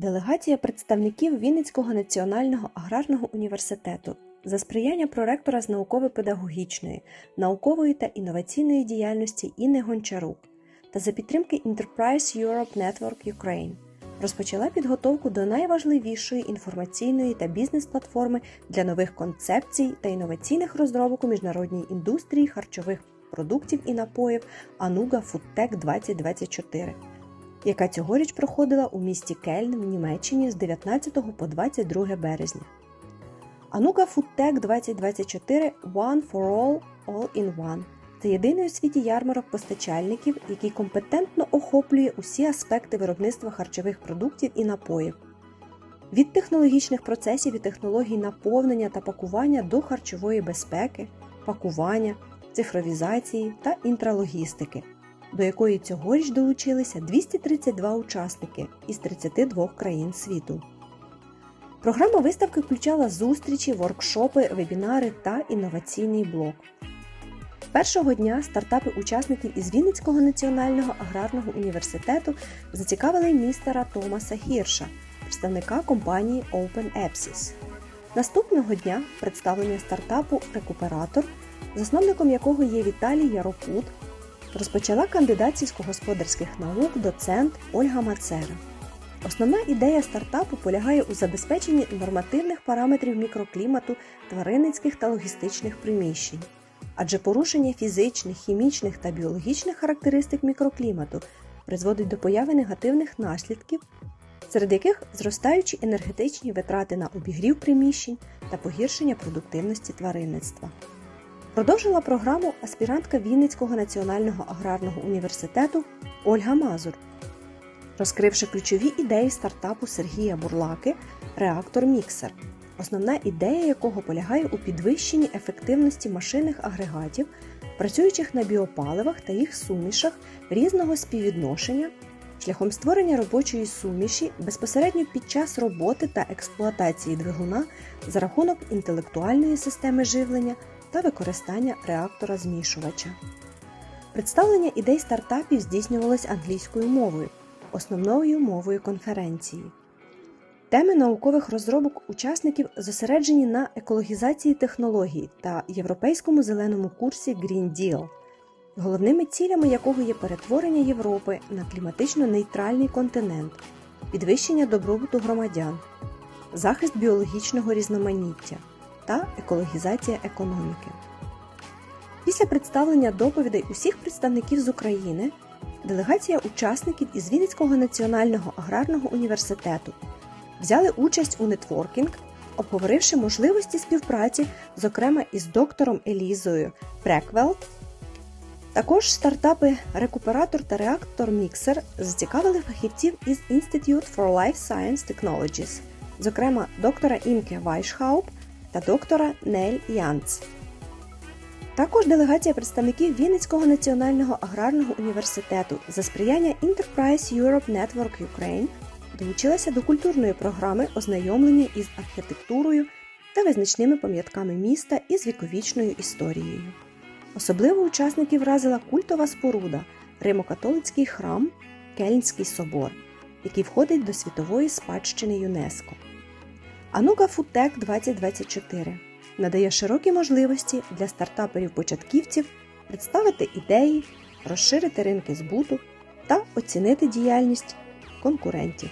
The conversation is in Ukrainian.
Делегація представників Вінницького національного аграрного університету за сприяння проректора з науково-педагогічної, наукової та інноваційної діяльності Інни Гончарук та за підтримки Enterprise Europe Network Ukraine розпочала підготовку до найважливішої інформаційної та бізнес-платформи для нових концепцій та інноваційних розробок у міжнародній індустрії харчових продуктів і напоїв Anuga FoodTech 2024 яка цьогоріч проходила у місті Кельн в Німеччині з 19 по 22 березня. Anuga FoodTech 2024 One for All All in One це єдиний у світі ярмарок постачальників, який компетентно охоплює усі аспекти виробництва харчових продуктів і напоїв. Від технологічних процесів і технологій наповнення та пакування до харчової безпеки, пакування, цифровізації та інтралогістики – до якої цьогоріч долучилися 232 учасники із 32 країн світу. Програма виставки включала зустрічі, воркшопи, вебінари та інноваційний блок. Першого дня стартапи учасників із Вінницького національного аграрного університету зацікавили містера Томаса Гірша, представника компанії OpenEpsis. Наступного дня представлення стартапу Рекуператор, засновником якого є Віталій Яропут, розпочала кандидат сільськогосподарських наук доцент Ольга Мацера. Основна ідея стартапу полягає у забезпеченні нормативних параметрів мікроклімату тваринницьких та логістичних приміщень, адже порушення фізичних, хімічних та біологічних характеристик мікроклімату призводить до появи негативних наслідків, серед яких зростаючі енергетичні витрати на обігрів приміщень та погіршення продуктивності тваринництва. Продовжила програму аспірантка Вінницького національного аграрного університету Ольга Мазур, розкривши ключові ідеї стартапу Сергія Бурлаки Реактор Міксер, основна ідея якого полягає у підвищенні ефективності машинних агрегатів, працюючих на біопаливах та їх сумішах різного співвідношення, шляхом створення робочої суміші безпосередньо під час роботи та експлуатації двигуна за рахунок інтелектуальної системи живлення та використання реактора змішувача. Представлення ідей стартапів здійснювалось англійською мовою, основною мовою конференції. Теми наукових розробок учасників зосереджені на екологізації технологій та європейському зеленому курсі Green Deal, головними цілями якого є перетворення Європи на кліматично нейтральний континент, підвищення добробуту громадян, захист біологічного різноманіття та екологізація економіки. Після представлення доповідей усіх представників з України делегація учасників із Вінницького національного аграрного університету взяли участь у нетворкінг, обговоривши можливості співпраці, зокрема із доктором Елізою Преквелт. Також стартапи Рекуператор та Реактор Міксер зацікавили фахівців із Institute for Life Science Technologies, зокрема доктора Імке Вайшхауп та доктора Нель Янц. Також делегація представників Вінницького національного аграрного університету за сприяння Enterprise Europe Network Ukraine долучилася до культурної програми ознайомлення із архітектурою та визначними пам'ятками міста із віковічною історією. Особливо учасників вразила культова споруда Римо-католицький храм Кельнський собор, який входить до світової спадщини ЮНЕСКО. Anuga FoodTech 2024 надає широкі можливості для стартаперів-початківців представити ідеї, розширити ринки збуту та оцінити діяльність конкурентів.